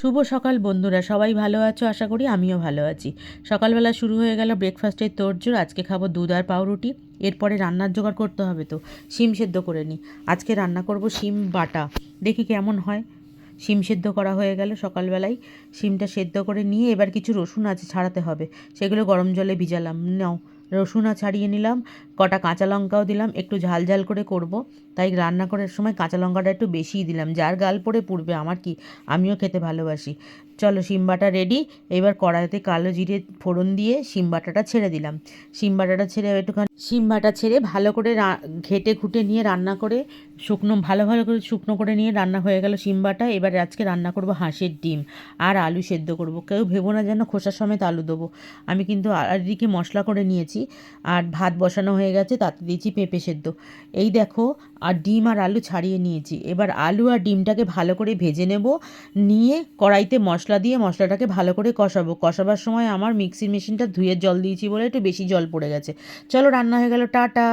শুভ সকাল বন্ধুরা, সবাই ভালো আছো? আশা করি আমিও ভালো আছি। সকালবেলা শুরু হয়ে গেল ব্রেকফাস্টের তোড়জোড়, আজকে খাব দুধ আর পাউরুটি। এরপরে রান্নার জোগাড় করতে হবে তো, শিম সেদ্ধ করে নিই। আজকে রান্না করব শিম বাটা, দেখি কেমন হয়। শিম সেদ্ধ করা হয়ে গেল সকালবেলায়, শিমটা সেদ্ধ করে নিয়ে এবার কিছু রসুন আছে ছাড়াতে হবে। সেগুলো গরম জলে ভিজালাম। নাও রসুনও ছাড়িয়ে নিলাম কটা কাঁচা লঙ্কাও দিলাম, একটু ঝাল ঝাল করে করব। তাই রান্না করার সময় কাঁচা লঙ্কাটা একটু বেশিই দিলাম, যার গাল পড়ে পুড়বে, আমার কি? আমিও খেতে ভালোবাসি। চলো শিম বাটা রেডি এবার কড়াইতে কালো জিরে ফোড়ন দিয়ে শিম বাটাটা ছেড়ে দিলাম। শিম বাটাটা ছেড়ে একটুখানি, শিম বাটা ছেড়ে ভালো করে ঘেটে ঘুটে নিয়ে রান্না করে, শুকনো, ভালো ভালো করে শুকনো করে নিয়ে রান্না হয়ে গেল শিম বাটা। এবার আজকে রান্না করব হাঁসের ডিম, আর আলু সেদ্ধ করব। কেউ ভেবো না যেন খোসা সমেত আলু দেবো। আমি কিন্তু আলুদিকে মশলা করে নিয়েছি, আর ভাত বসানো হয়ে গেছে, তাতে দিয়েছি পেঁপে সেদ্ধ। এই দেখো, আর ডিম আর আলু ছাড়িয়ে নিয়েছি। এবার আলু আর ডিমটাকে ভালো করে ভেজে নেব, নিয়ে কড়াইতে মশলা দিয়ে মশলাটাকে ভালো করে কষাবো। কষাবার সময় আমার মিক্সির মেশিনটা ধুয়ে জল দিয়েছি বলে একটু বেশি জল পড়ে গেছে। চলো, রান্না হয়ে গেল, টাটা!